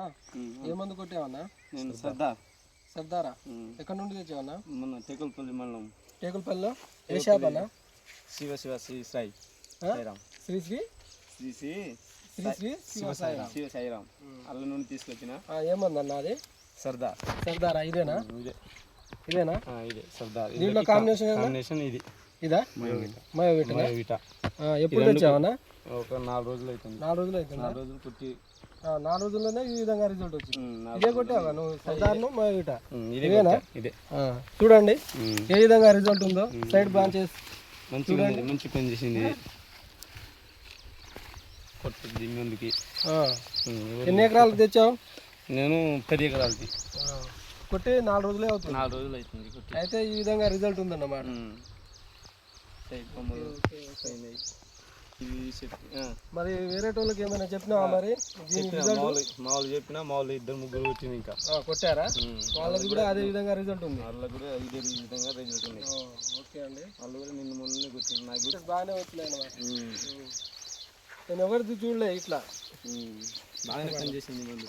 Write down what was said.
అన్నా ఏ మందు కొట్టావన్నా నేను సర్దార్. సర్దారా. ఎక్కడి నుండి తెచ్చావన్నా మన టెకుల్పల్లి మండలం. టేకులపల్లిలో ఏ షాప్ అన్నా శివ శివ శ్రీ సాయి? సాయిరామ్ శ్రీ శ్రీ? శ్రీ శ్రీ శ్రీ శ్రీ శివ సాయిరామ్. శివ సాయిరామ్ అల్ల నుండి తీసుకొచ్చిన. ఆ, ఏ మందు అన్నా అది? సర్దార్. సర్దారా ఇదేనా? ఇదే. ఇదేనా? ఇదే సర్దార్. దీంట్లో కాంబినేషన్? కాంబినేషన్ ఇది. ఇదా? మయోవిట. మయోవిట. ఎప్పుడు తెచ్చావన్నా? ఒక నాలుగు రోజులు అవుతుంది నాలుగు రోజులు అవుతుందా నాలుగు రోజులు పుట్టి ఆ, నాలుగు రోజుల్లోనే ఈ విధంగా రిజల్ట్ వచ్చింది. ఇదే కొట్టావా నువ్వు ఉమ్, ఇదే ఇదేనా? కొట్టా, ఇదే. చూడండి. ఏ విధంగా రిజల్ట్ ఉందో సైడ్ బ్రాంచెస్ మంచిగా మంచి పని చేసింది. కొట్టుద్ది ముందుకి ఉమ్, ఎన్ని ఎకరాలకు తెచ్చావు? నేను పది ఎకరాలకి కొట్టి నాలుగు రోజులే అవుతుంది. నాలుగు రోజులు అవుతుంది కొట్టి. అయితే ఈ విధంగా రిజల్ట్ ఉందన్నమాట. మరి వేరే వాళ్ళకి ఏమైనా చెప్పినావా మరి? మామూలు చెప్పిన మామూలు ఇద్దరు ముగ్గురు వచ్చింది ఇంకా. కొట్టారా. వాళ్ళకి కూడా అదే విధంగా రిజల్ట్ ఉంది. వాళ్ళకు కూడా ఇదే విధంగా రిజల్ట్ ఉంది. ఓకే అండి. వాళ్ళు కూడా నిన్న మొన్న కొట్టింది నాకు కూడా. బాగానే వచ్చినాయి. నేను ఎవరిది చూడలే ఇట్లా. బాగానే పని చేసింది ముందు